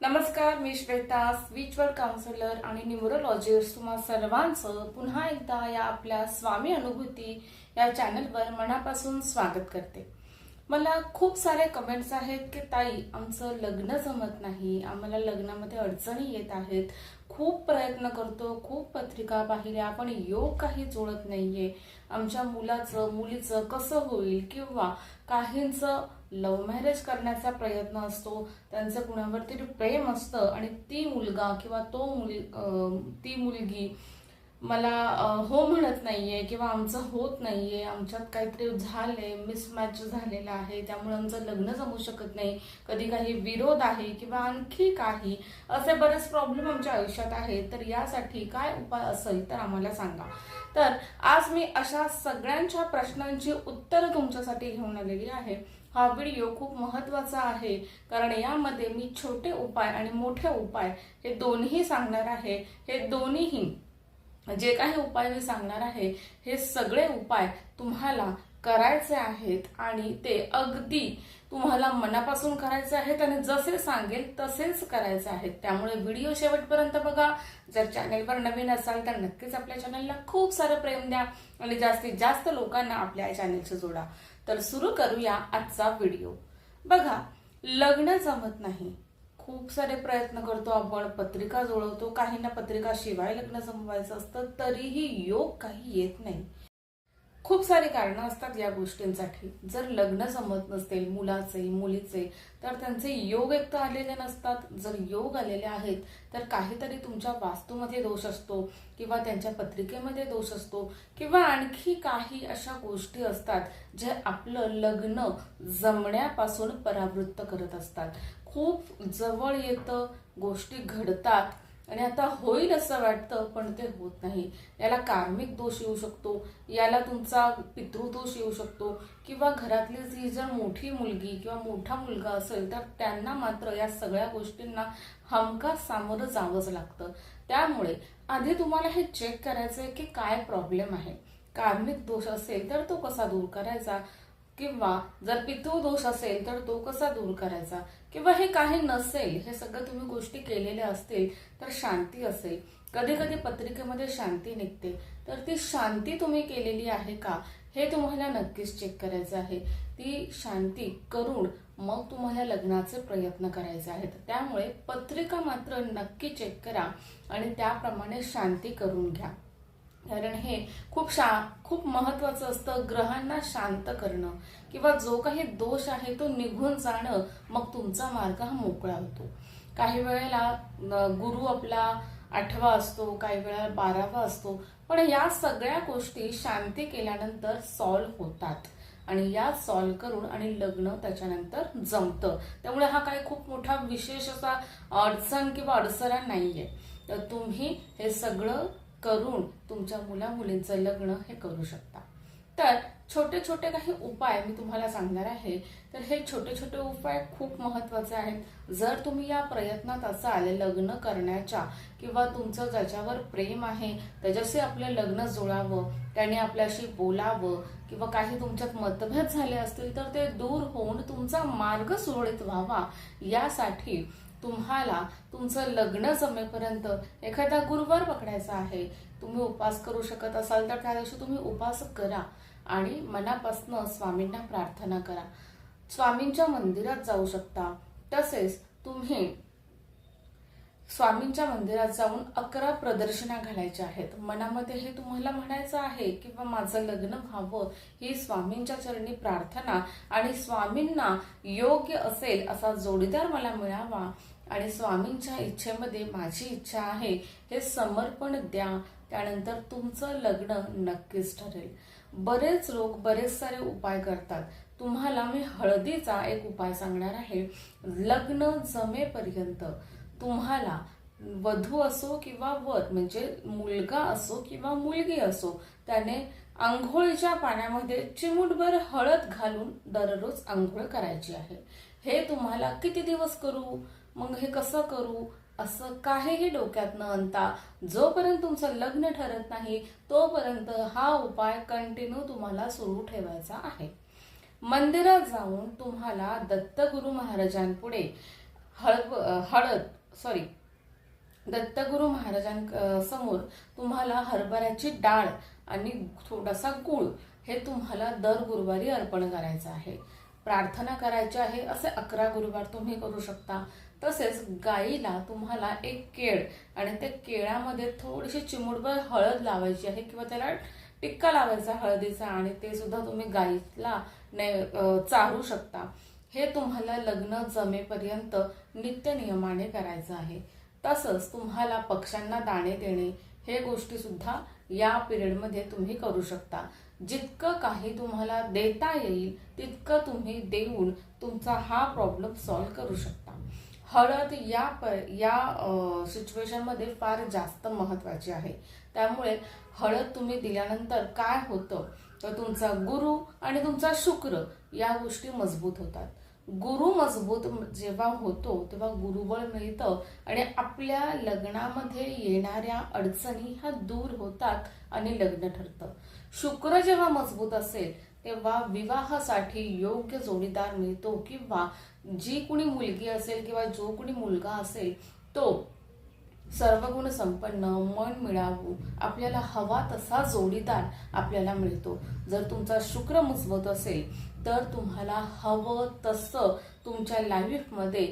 नमस्कार मी Shweta spiritual counsellor आणि न्यूरोलॉजिस्ट तुम्हा सर्वांचं पुन्हा एकदा या आपल्या स्वामी अनुभूती या चॅनलवर मनापासून स्वागत करते. मला खूप सारे कमेंट्स आहेत की ताई आमचं लग्न जमत नाही. आम्हाला लग्नामध्ये अडचणी येत आहेत. खूप प्रयत्न करतो. खूप पत्रिका पाहिल्या. पण योग काही जुळत नाहीये. आमच्या मुलाचं मुलीचं कसं होईल किंवा काहींचं लव्ह मॅरेज करण्याचा प्रयत्न असतो त्यांचं कुणावर तरी प्रेम असतं आणि ती मुलगा किंवा तो मुल ती मुलगी मला हो म्हणत नाहीये किंवा आमचं होत नाहीये आमच्यात काहीतरी झालंय मिसमॅच झालेलं आहे त्यामुळे आमचं लग्न जमू शकत नाही कधी काही विरोध आहे किंवा आणखी काही असे बरेच प्रॉब्लेम आमच्या आयुष्यात आहेत. तर यासाठी काय उपाय असेल तर आम्हाला सांगा. तर आज मी अशा सगळ्यांच्या प्रश्नांची उत्तरं तुमच्यासाठी घेऊन आलेली आहे. हा व्हिडिओ खूप महत्त्वाचा आहे. कारण यामध्ये मी छोटे उपाय आणि मोठे उपाय हे दोन्ही सांगणार आहे. हे दोन्हीही जे काही उपाय मी सांगणार आहे हे सगळे उपाय तुम्हाला करायचे आहेत आणि ते अगदी तुम्हाला मनापासून करायचे आहेत आणि जसे सांगेल तसेच करायचे आहेत. त्यामुळे व्हिडिओ शेवटपर्यंत बघा. जर चॅनेलवर नवीन असाल तर नक्कीच आपल्या चॅनलला खूप सारं प्रेम द्या आणि जास्तीत जास्त लोकांना आपल्या चॅनेलशी जोडा. तर सुरू करूया आजचा व्हिडिओ. बघा लग्न जमत नाही. खूप सारे प्रयत्न करतो आपण पत्रिका जुळवतो काहींना पत्रिका शिवाय लग्न जमवायचं असतं तरीही योग काही येत नाही. खूप सारी कारणं असतात या गोष्टींसाठी. जर लग्न जमत नसतील मुलाचे मुलीचे तर त्यांचे योग एक तर आलेले नसतात. जर योग आलेले आहेत तर काहीतरी तुमच्या वास्तूमध्ये दोष असतो किंवा त्यांच्या पत्रिकेमध्ये दोष असतो किंवा आणखी काही अशा गोष्टी असतात जे आपलं लग्न जमण्यापासून परावृत्त करत असतात. खूप जवळ येतं गोष्टी घडतात आणि आता होईल असं वाटतं पण ते होत नाही. याला कार्मिक दोष येऊ शकतो याला तुमचा पितृदोष येऊ शकतो किंवा घरातली जी जर मोठी मुलगी किंवा मोठा मुलगा असेल तर त्यांना मात्र या सगळ्या गोष्टींना हमखास सामोरं जावंच लागतं. त्यामुळे आधी तुम्हाला हे चेक करायचं आहे की काय प्रॉब्लेम आहे. कार्मिक दोष असेल तर तो कसा दूर करायचा? किंवा जर पितृ दोष असेल तर तो कसा दूर करायचा? किंवा हे काही नसेल हे सगळं तुम्ही गोष्टी केलेल्या असतील तर शांती असेल. कधी कधी पत्रिकेमध्ये शांती निघते. तर ती शांती तुम्ही केलेली आहे का? हे तुम्हाला नक्कीच चेक करायचं आहे. ती शांती करून मग तुम्हाला लग्नाचे प्रयत्न करायचे आहेत. त्यामुळे पत्रिका मात्र नक्की चेक करा आणि त्याप्रमाणे शांती करून घ्या. कारण हे खूप शा खूप महत्वाचं असतं ग्रहांना शांत करणं. किंवा जो काही दोष आहे तो निघून जाणं मग तुमचा मार्ग हा मोकळा होतो. काही वेळेला गुरु आपला आठवा असतो काही वेळेला बारावा असतो पण या सगळ्या गोष्टी शांती केल्यानंतर सॉल्व्ह होतात. आणि या सॉल्व करून आणि लग्न त्याच्यानंतर जमतं. त्यामुळे हा काही खूप मोठा विशेष असा अडचण किंवा अडसरा नाहीये. तर तुम्ही हे सगळं करून तुमच्या मुला मुलींचं लग्न हे करू शकता. तर छोटे छोटे काही उपाय मी तुम्हाला सांगणार आहे. तर हे छोटे छोटे उपाय खूप महत्त्वाचे आहेत. जर तुम्ही या प्रयत्नात असाल लग्न करण्याच्या किंवा तुमचं ज्याच्यावर प्रेम आहे त्याच्याशी आपलं लग्न जुळावं त्याने आपल्याशी बोलावं किंवा काही तुमच्यात मतभेद झाले असतील तर ते दूर होऊन तुमचा मार्ग सुरळीत व्हावा यासाठी तुम्हाला तुमचं लग्न जमेपर्यंत एखादा गुरुवार पकडायचा आहे तुम्ही उपास करू शकत असाल तर त्या दिवशी तुम्ही उपास करा आणि मनापासनं स्वामींना प्रार्थना करा. स्वामींच्या मंदिरात जाऊ शकता तसेच तुम्ही स्वामींच्या मंदिरात जाऊन अकरा प्रदर्शना घालायच्या आहेत. मनामध्ये हे तुम्हाला म्हणायचं आहे किंवा माझं लग्न व्हावं ही स्वामींच्या चरणी प्रार्थना आणि स्वामींना योग्य असेल असा जोडीदार मला मिळावा आणि स्वामींच्या इच्छेमध्ये माझी इच्छा आहे हे समर्पण द्या. त्यानंतर तुमचं लग्न नक्कीच ठरेल. बरेच लोक बरेच सारे उपाय करतात. तुम्हाला मी हळदीचा एक उपाय सांगणार आहे. लग्न जमेपर्यंत. तुम्हाला वधू असो किंवा वध म्हणजे मुलगा असो किंवा मुलगी असो त्याने आंघोळीच्या पाण्यामध्ये चिमूटभर हळद घालून दररोज आंघोळ करायची आहे. हे तुम्हाला किती दिवस करू? मग हे कसं करू? असं काहीही डोक्यात न आणता जोपर्यंत तुमचं लग्न ठरत नाही तोपर्यंत हा उपाय कंटिन्यू तुम्हाला सुरू ठेवायचा आहे. मंदिरात जाऊन तुम्हाला दत्तगुरु महाराजांपुढे हळद हळद सॉरी दत्तगुरू महाराजां समोर तुम्हाला हरभऱ्याची डाळ आणि थोडासा गूळ हे तुम्हाला दर गुरुवारी अर्पण करायचं आहे. प्रार्थना करायची आहे असे अकरा गुरुवार तुम्ही करू शकता. तसेच गाईला तुम्हाला एक केळ आणि त्या केळामध्ये थोडीशी चिमुडभर हळद लावायची आहे किंवा त्याला टिक्का लावायचा हळदीचा आणि ते सुद्धा तुम्ही गाईला ने चारू शकता. हे तुम्हाला लग्न जमेपर्यंत नित्य नियमाने करायचं आहे. तसंच तुम्हाला पक्ष्यांना दाणे देणे हे गोष्टी सुद्धा या पिरियडमध्ये तुम्ही करू शकता. जितकं काही तुम्हाला देता येईल तितकं तुम्ही देऊन तुमचा हा प्रॉब्लेम सॉल्व्ह करू शकता. हळद या प या सिच्युएशनमध्ये फार जास्त महत्त्वाची आहे. त्यामुळे हळद तुम्ही दिल्यानंतर काय होतं? तर तुमचा गुरु आणि तुमचा शुक्र या गोष्टी मजबूत होतात. गुरु मजबूत जेव्हा होतो तेव्हा गुरुबळ मिळतं. आणि आपल्या लग्नामध्ये येणाऱ्या अडचणी ह्या दूर होतात आणि लग्न ठरतं. शुक्र जेव्हा मजबूत असेल तेव्हा विवाहासाठी योग्य जोडीदार मिळतो किंवा जी कुणी मुलगी असेल किंवा जो कुणी मुलगा असेल तो सर्वगुण संपन्न मन मिळावू आपल्याला हवा तसा जोडीदार आपल्याला मिळतो. जर तुमचा शुक्र मजबूत असेल तर तुम्हाला हवं तसं तुमच्या लाईफमध्ये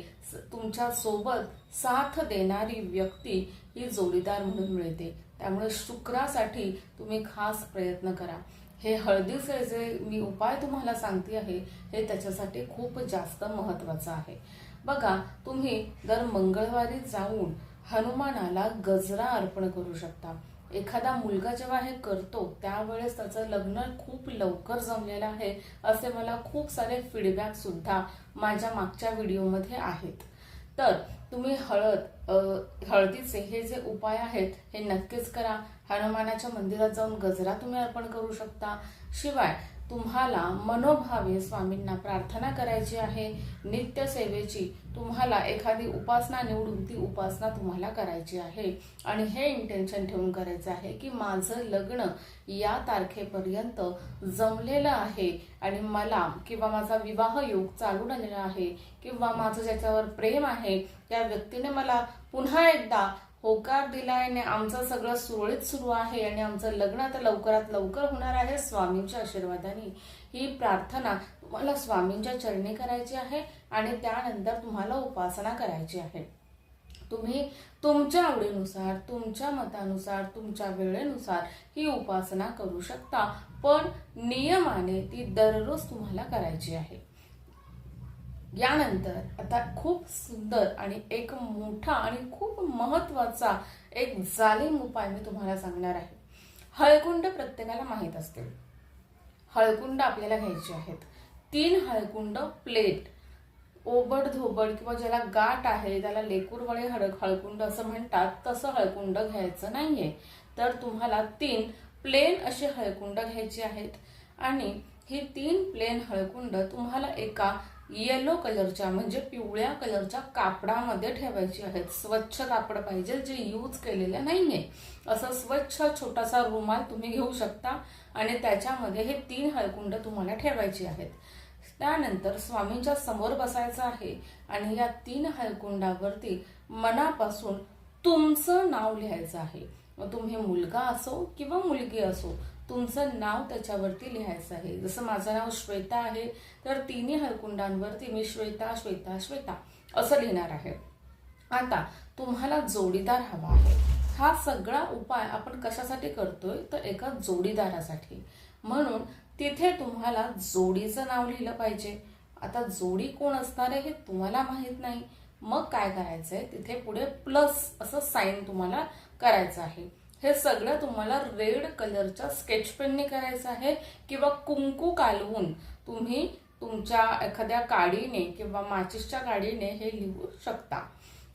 तुमच्यासोबत साथ देणारी व्यक्ती ही जोडीदार म्हणून मिळते. त्यामुळे शुक्रासाठी तुम्ही खास प्रयत्न करा. हे हळदीचे जे मी उपाय तुम्हाला सांगते आहे हे त्याच्यासाठी खूप जास्त महत्वाचं आहे. बघा तुम्ही दर मंगळवारी जाऊन हनुमानाला गजरा अर्पण करू शकता. एखादा मुलगा जेव्हा हे करतो त्यावेळेस त्याचं लग्न खूप लवकर जमलेलं आहे असे मला खूप सारे फीडबॅक सुद्धा माझ्या मागच्या व्हिडिओमध्ये आहेत. तर तुम्ही हळद हळदीचे हे जे उपाय आहेत हे नक्कीच करा. हनुमानाच्या मंदिरात जाऊन गजरा तुम्ही अर्पण करू शकता. शिवाय तुम्हाला मनोभावे स्वामींना प्रार्थना करायची आहे नित्य सेवेची तुम्हाला एखादी उपासना निवडून ती उपासना तुम्हाला करायची आहे. आणि हे इंटेन्शन ठेवून करायचं आहे की माझं लग्न या तारखेपर्यंत जमलेलं आहे आणि मला किंवा माझा विवाह योग चालू आलेला आहे किंवा माझं ज्याच्यावर प्रेम आहे त्या व्यक्तीने मला पुन्हा एकदा होकार दिलाय आणि आमचं सगळं सुरळीत सुरू आहे आणि आमचं लग्न आता लवकरात लवकर होणार आहे स्वामींच्या आशीर्वादाने. ही प्रार्थना तुम्हाला स्वामींच्या चरणी करायची आहे आणि त्यानंतर तुम्हाला उपासना करायची आहे. तुम्ही तुमच्या आवडीनुसार तुमच्या मतानुसार तुमच्या वेळेनुसार ही उपासना करू शकता पण नियमाने ती दररोज तुम्हाला करायची आहे. यानंतर आता खूप सुंदर आणि एक मोठा आणि खूप महत्त्वाचा एक जालिम उपाय मी तुम्हाला सांगणार आहे. हळकुंड प्रत्येकाला माहीत असते. हळकुंड आपल्याला घ्यायचे आहेत. तीन हळकुंड प्लेट. ओबड धोबड किंवा ज्याला गाठ आहे त्याला लेकूरवळे हळ हळकुंड असं म्हणतात तसं हळकुंड घ्यायचं नाहीये. तर तुम्हाला तीन प्लेन असे हळकुंड घ्यायचे आहेत. आणि ही तीन प्लेन हळकुंड तुम्हाला एका येलो कलरच्या म्हणजे पिवळ्या कलरच्या कापडामध्ये ठेवायची आहेत. स्वच्छ कापड पाहिजे जे यूज केलेलं नाहीये. असं स्वच्छ छोटासा रुमाल तुम्ही घेऊ शकता आणि त्याच्यामध्ये हे तीन हळकुंड तुम्हाला ठेवायची आहेत. त्यानंतर स्वामींच्या समोर बसायचं आहे आणि या तीन हळकुंडावरती मनापासून तुमचं नाव लिहायचं आहे. मग तुम्ही मुलगा असो किंवा मुलगी असो तुमचं नाव त्याच्यावरती लिहायचं आहे. जसं माझं नाव श्वेता आहे तर तिन्ही हरकुंडांवरती मी श्वेता श्वेता श्वेता असं लिहिणार आहे. आता तुम्हाला जोडीदार हवा आहे. हा सगळा उपाय आपण कशासाठी करतोय? तर एका जोडीदारासाठी. म्हणून तिथे तुम्हाला जोडीचं नाव लिहिलं पाहिजे. आता जोडी कोण असणार आहे हे तुम्हाला माहीत नाही. मग काय करायचंय? तिथे पुढे प्लस असं साईन तुम्हाला करायचं आहे. हे सगळं तुम्हाला रेड कलरच्या स्केच पेनने करायचं आहे किंवा कुंकू कालवून तुम्ही तुमच्या एखाद्या काडीने किंवा माचिसच्या काडीने हे लिहू शकता.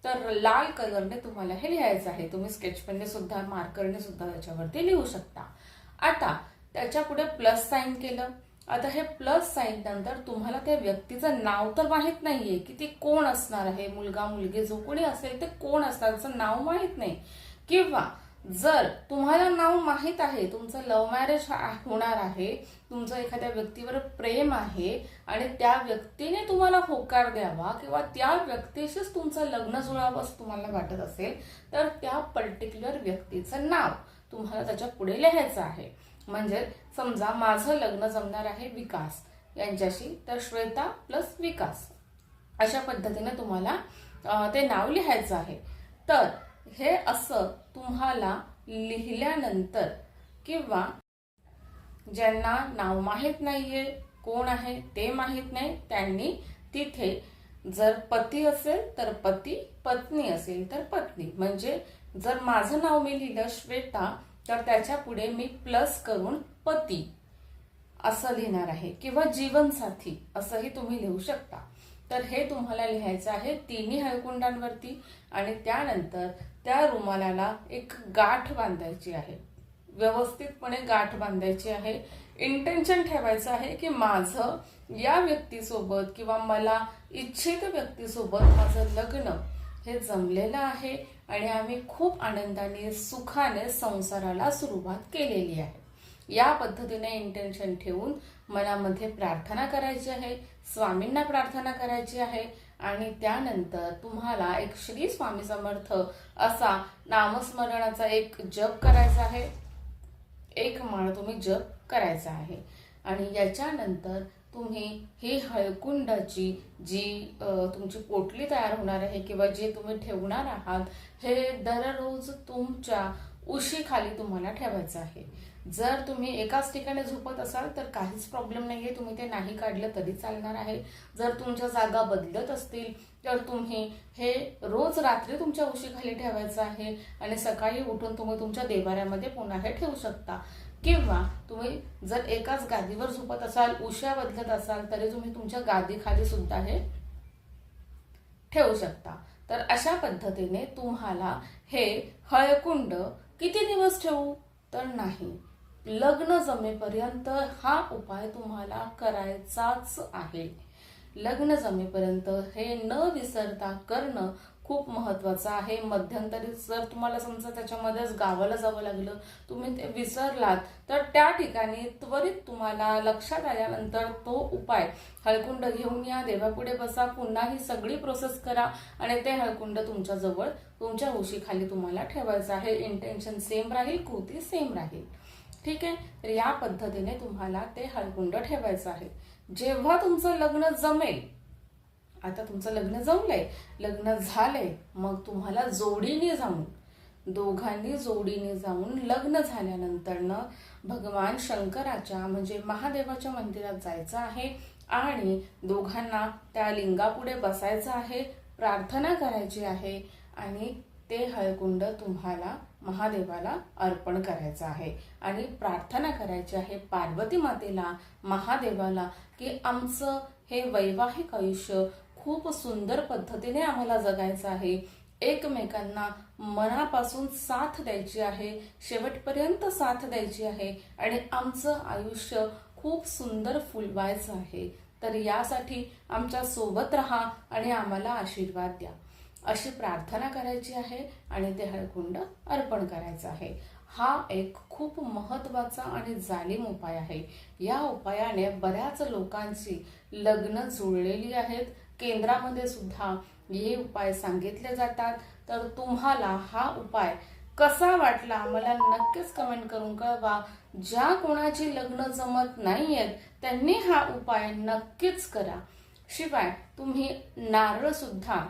तर लाल कलरने तुम्हाला हे लिहायचं आहे. तुम्ही स्केच पेनने सुद्धा मार्करने सुद्धा त्याच्यावरती लिहू शकता. आता त्याच्या पुढे प्लस साईन केलं. आता हे प्लस साईन नंतर तुम्हाला त्या व्यक्तीचं नाव तर माहीत नाहीये की ती कोण असणार आहे. मुलगा मुलगी जो कोणी असेल ते कोण असणार? त्याचं नाव माहीत नाही. किंवा जर तुम्हाला नाव माहीत आहे तुमचं लव्ह मॅरेज होणार आहे तुमचं एखाद्या व्यक्तीवर प्रेम आहे आणि त्या व्यक्तीने तुम्हाला होकार द्यावा किंवा त्या व्यक्तीशीच तुमचं लग्न जुळावं असं तुम्हाला वाटत असेल तर त्या पर्टिक्युलर व्यक्तीचं नाव तुम्हाला त्याच्या पुढे लिहायचं आहे. म्हणजे समजा माझं लग्न जमणार आहे विकास. यांच्याशी तर श्वेता प्लस विकास. अशा पद्धतीने तुम्हाला ते नाव लिहायचं आहे. तर हे असं तुम्हाला लिहिल्यानंतर किंवा ज्यांना नाव माहीत नाहीये कोण आहे ते माहीत नाही त्यांनी तिथे जर पती असेल तर पती पत्नी असेल तर पत्नी. म्हणजे जर माझं नाव मी लिहिलं श्वेता तर त्याच्या पुढे मी प्लस करून पती असं लिहिणार आहे. किंवा जीवनसाथी असंही तुम्ही लिहू शकता. तर हे तुम्हाला लिहायचं आहे तिन्ही हळकुंडांवरती आणि त्यानंतर त्या रुमालाला एक गाठ बांधायची आहे. व्यवस्थितपणे गाठ बांधायची आहे. इंटेन्शन ठेवायचं आहे की माझं या व्यक्तीसोबत किंवा मला इच्छित व्यक्तीसोबत माझं लग्न हे जमलेलं आहे आणि आम्ही खूप आनंदाने सुखाने संसाराला सुरुवात केलेली आहे. या पद्धतीने इंटेन्शन ठेवून मनामध्ये प्रार्थना करायची आहे. स्वामींना प्रार्थना करायची आहे. आणि त्यानंतर तुम्हाला एक श्री स्वामी समर्थ असा नामस्मरणाचा एक जप करायचा आहे. एक माळ तुम्ही जप करायचा आहे. आणि याच्यानंतर तुम्ही ही हळकुंडाची जी तुमची पोटली तयार होणार आहे किंवा जे तुम्ही ठेवणार आहात हे दररोज तुमच्या उशीखाली तुम्हाला ठेवायचं आहे. जर तुम्ही एकाच ठिकाणी झोपत असाल तर काहीच प्रॉब्लेम नाही आहे तुम्ही ते नाही काढलं तरी चालणार आहे. जर तुमच्या जागा बदलत असतील तर तुम्ही हे रोज रात्री तुमच्या उशीखाली ठेवायचं आहे आणि सकाळी उठून तुम्ही तुमच्या देवाऱ्यामध्ये पुन्हा हे ठेवू शकता. किंवा तुम्ही जर एकाच गादीवर झोपत असाल उशा बदलत असाल तरी तुम्ही तुमच्या गादीखाली सुद्धा हे ठेवू शकता. तर अशा पद्धतीने तुम्हाला हे हळकुंड किती दिवस ठेवू? तर नाही. लग्न जमेपर्यंत हा उपाय तुम्हाला करायचाच आहे. लग्न जमेपर्यंत हे न विसरता करणं खूप महत्वाचं आहे. मध्यंतरी जर तुम्हाला समजा त्याच्यामध्येच गावाला जावं लागलं तुम्ही ते विसरलात तर त्या ठिकाणी त्वरित तुम्हाला लक्षात आल्यानंतर तो उपाय हळकुंड घेऊन या देवापुढे बसा पुन्हा ही सगळी प्रोसेस करा आणि ते हळकुंड तुमच्या जवळ तुमच्या उशीखाली तुम्हाला ठेवायचं आहे. इंटेन्शन सेम राहील कृती सेम राहील. ठीक आहे? तर या पद्धतीने तुम्हाला ते हळकुंड ठेवायचं आहे. जेव्हा तुमचं लग्न जमेल आता तुमचं लग्न जमलंय लग्न झालंय मग तुम्हाला जोडीने जाऊन दोघांनी जोडीने जाऊन लग्न झाल्यानंतरनं भगवान शंकराच्या म्हणजे महादेवाच्या मंदिरात जायचं आहे आणि दोघांना त्या लिंगापुढे बसायचं आहे प्रार्थना करायची आहे आणि ते हळकुंड तुम्हाला महादेवाला अर्पण करायचं आहे. आणि प्रार्थना करायची आहे पार्वती मातेला महादेवाला की आमचं हे वैवाहिक आयुष्य खूप सुंदर पद्धतीने आम्हाला जगायचं आहे. एकमेकांना मनापासून साथ द्यायची आहे शेवटपर्यंत साथ द्यायची आहे आणि आमचं आयुष्य खूप सुंदर फुलवायचं आहे. तर यासाठी आमच्यासोबत राहा आणि आम्हाला आशीर्वाद द्या. अशी प्रार्थना करायची आहे आणि ते हळकुंड अर्पण करायचं आहे. हा एक खूप महत्त्वाचा आणि जालीम उपाय आहे. या उपायाने बऱ्याच लोकांची लग्न जुळलेली आहेत. केंद्रामध्ये सुद्धा हे उपाय सांगितले जातात. तर तुम्हाला हा उपाय कसा वाटला मला नक्कीच कमेंट करून कळवा. ज्या कोणाची लग्न जमत नाही आहेत त्यांनी हा उपाय नक्कीच करा. शिवाय तुम्ही नारळ सुद्धा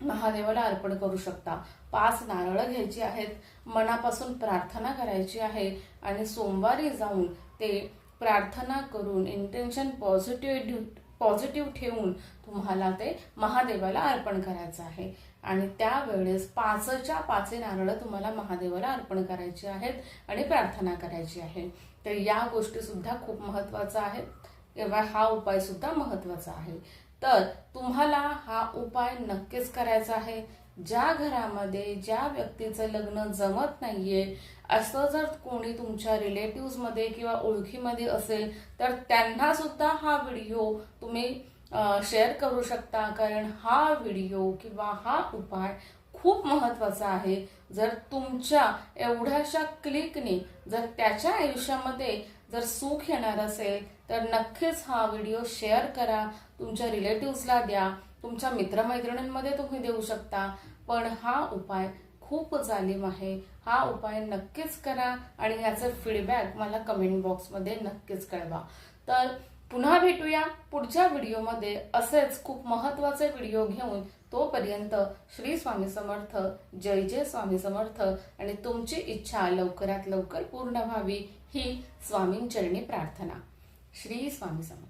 महादेवाला अर्पण करू शकता. पाच नारळं घ्यायची आहेत मनापासून प्रार्थना करायची आहे आणि सोमवारी जाऊन ते प्रार्थना करून इंटेन्शन पॉझिटिव्ह पॉझिटिव्ह ठेवून तुम्हाला ते महादेवाला अर्पण करायचं आहे. आणि त्यावेळेस पाचच्या पाचे नारळं तुम्हाला महादेवाला अर्पण करायची आहेत आणि प्रार्थना करायची आहे. तर या गोष्टीसुद्धा खूप महत्त्वाचं आहेत. किंवा हा उपाय सुद्धा महत्त्वाचा आहे. तर तुम्हाला हा उपाय नक्कीच करायचा आहे. ज्या घरामध्ये ज्या व्यक्तीचं लग्न जमत नाहीये असं जर कोणी तुमच्या रिलेटिव्हमध्ये किंवा ओळखीमध्ये असेल तर त्यांना सुद्धा हा व्हिडिओ तुम्ही शेअर करू शकता. कारण हा व्हिडिओ किंवा हा उपाय खूप महत्त्वाचा आहे. जर तुमच्या एवढ्याशा क्लिकने जर त्याच्या आयुष्यामध्ये जर सुख येणार असेल तर नक्कीच हा व्हिडिओ शेअर करा. तुमच्या रिलेटिव्सला द्या. तुमच्या मित्रमैत्रिणींमध्ये तुम्ही देऊ शकता. पण हा उपाय खूप जालिम आहे. हा उपाय नक्कीच करा आणि ह्याचे फीडबॅक मला कमेंट बॉक्समध्ये नक्कीच कळवा. तर पुन्हा भेटूया पुढच्या व्हिडिओमध्ये. असेच खूप महत्त्वाचे व्हिडिओ घेऊन तोपर्यंत श्री स्वामी समर्थ जय जय स्वामी समर्थ आणि तुमची इच्छा लवकरात लवकर पूर्ण व्हावी ही स्वामींचरणी प्रार्थना. श्री स्वामी समर्थ.